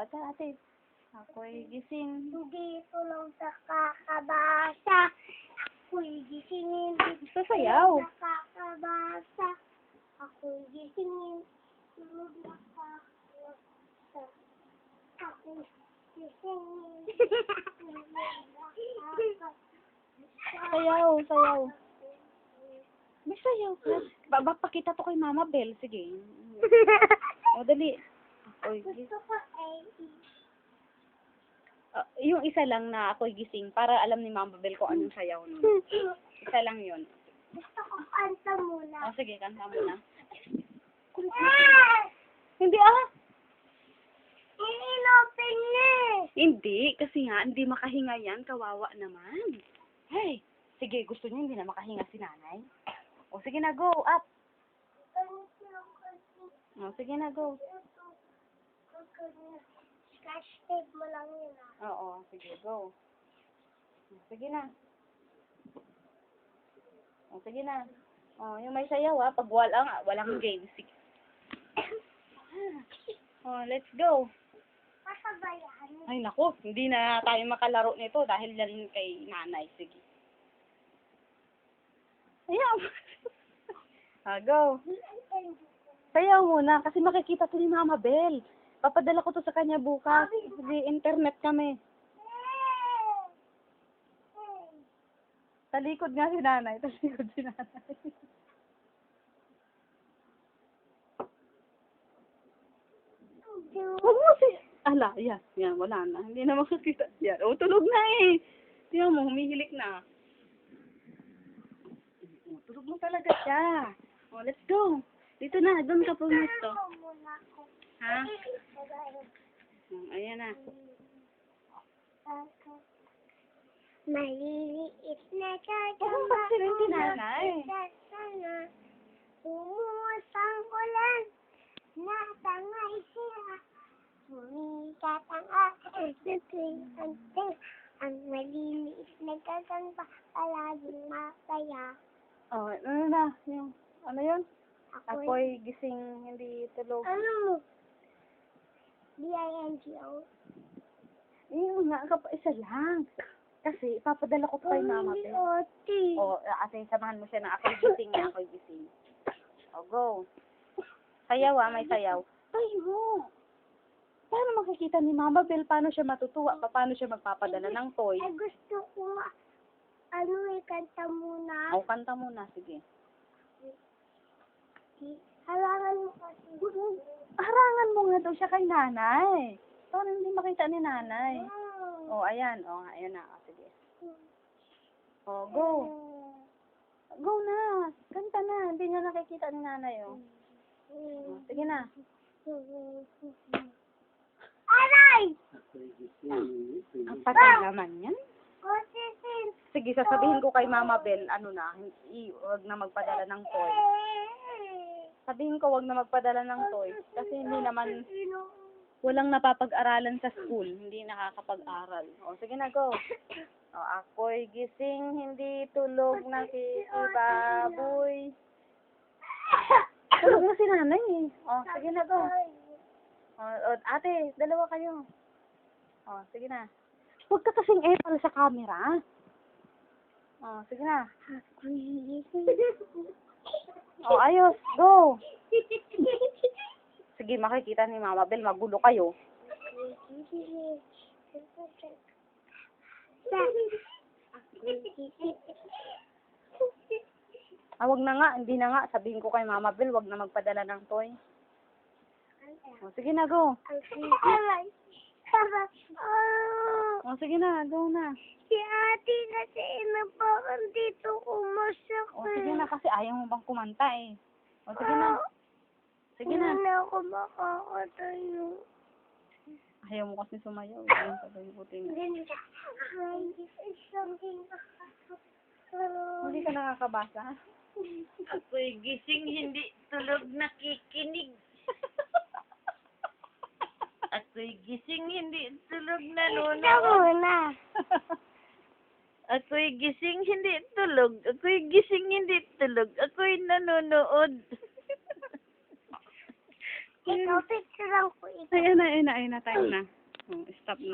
ate, ate. Ako'y gising. Hindi tulong sa kakabasa. Ako'y gisingin. Sasayaw. Sa kakabasa. Ako'y gisingin. Tulog na kakabasa. Ako'y gisingin. Sayaw, sayaw. May sayaw ka. Ba, pakita to kay Mama Bell. Sige. O, dali. Ako'y gising. Ah, yung isa lang na ako'y gising para alam ni Mama Bell kung anong sayaw nun. Isa lang yun. Gusto ko kanta muna. O, sige, kanta mo na. Ah! Hindi ah. Inopen niya eh. Hindi, kasi nga, hindi makahinga yan. Kawawa naman. Hey, sige, gusto niyo hindi na makahinga si nanay? O, sige na, go, up. O, sige na, go. Scratch tape mo lang yun ah. Oo, sige, go. Sige na. O, sige na. O, yung may sayaw ah, pag walang, walang game. Sige. O, let's go. Pasabayan. Ay, naku, hindi na tayo makalaro nito dahil yan kay nanay. Sige. Sayaw. ah, go. Sayaw muna kasi makikita to ni Mama Bell. Papadala ko to sa kanya bukas. Sige, internet kami. Talikod nga si nanay. Talikod si nanay. Huwag mo si... Ala, yan. Yan, wala na. Hindi na makakita. Yan. O, tulog na eh. Tingnan mo, humihilik na. O, tulog mo talaga siya. O, let's go. Dito na, doon ka pumesto. Ha? O, ayan na. Maliliit na Parang ba't sila yung tinanay? Sana Umuwas ang ulan Natangay sila Sumikat ang aking Ang maliliit na gagamba Palaging masaya O, ano na? Yung, ano yun? Ako'y Ako'y gising, hindi tulog. Ano mo? B-I-N-G-O Yung nga, kapa, isa lang. Kasi, ipapadala ko to kay Mama Bell. Oti O, ate, samahan mo siya na ako'y gising na ako'y gising. O, go. Sayaw ah, may sayaw. Tayo. Paano makikita ni Mama Bell? Paano siya matutuwa? Pa- Paano siya magpapadala ng toy? Ay gusto ko Ano eh, kanta muna O, kanta muna, sige. Halangan mo kasi Harangan mo nga daw siya kay nanay. Paano hindi makita ni nanay? O, ayan. O, ayan na. O, sige. O, go. Go na. Kanta na. Hindi niya nakikita ni nanay, o. O, sige na. Aray! Ang patay naman yan. Sige, sasabihin ko kay Mama Bell, ano na, i- wag na magpadala ng toy. Sabihin ko, wag na magpadala ng toy. Kasi hindi naman, walang napapag-aralan sa school. Hindi nakakapag-aral. O, sige na, go. O, ako'y gising, hindi tulog, nakikibaboy. Tulog na si nanay eh. O, sige na, go. O, o, ate, dalawa kayo. O, sige na. Huwag ka kasing epal sa camera. O, sige na. O, ayos, go. Sige, makikita ni Mama Bell, magulo kayo. Ah, wag na nga, hindi na nga. Sabihin ko kay Mama Bell, wag na magpadala ng toy. O, sige na, go. Aray! O, sige na, go na. Si ate kasi inapakan dito kumasak O, sige na, kasi ayaw mo bang kumanta eh. O, sige na. Sige na. Hindi na ako makakatayo. Ayaw mo kasi sumayaw. Ayun pa daw yung puting. Ganda. Ay, isang Hindi ka nakakabasa? Ako'y gising, hindi tulog, nakikinig. Ako'y gising, hindi tulog, Ikaw nanonood. muna. Ako'y gising, hindi tulog. Ako'y gising, hindi tulog. Ako'y nanonood. Ikaw, picture lang ko ikaw. Ay, ayun na, ayun na, ayun na, time na. Oh, stop na.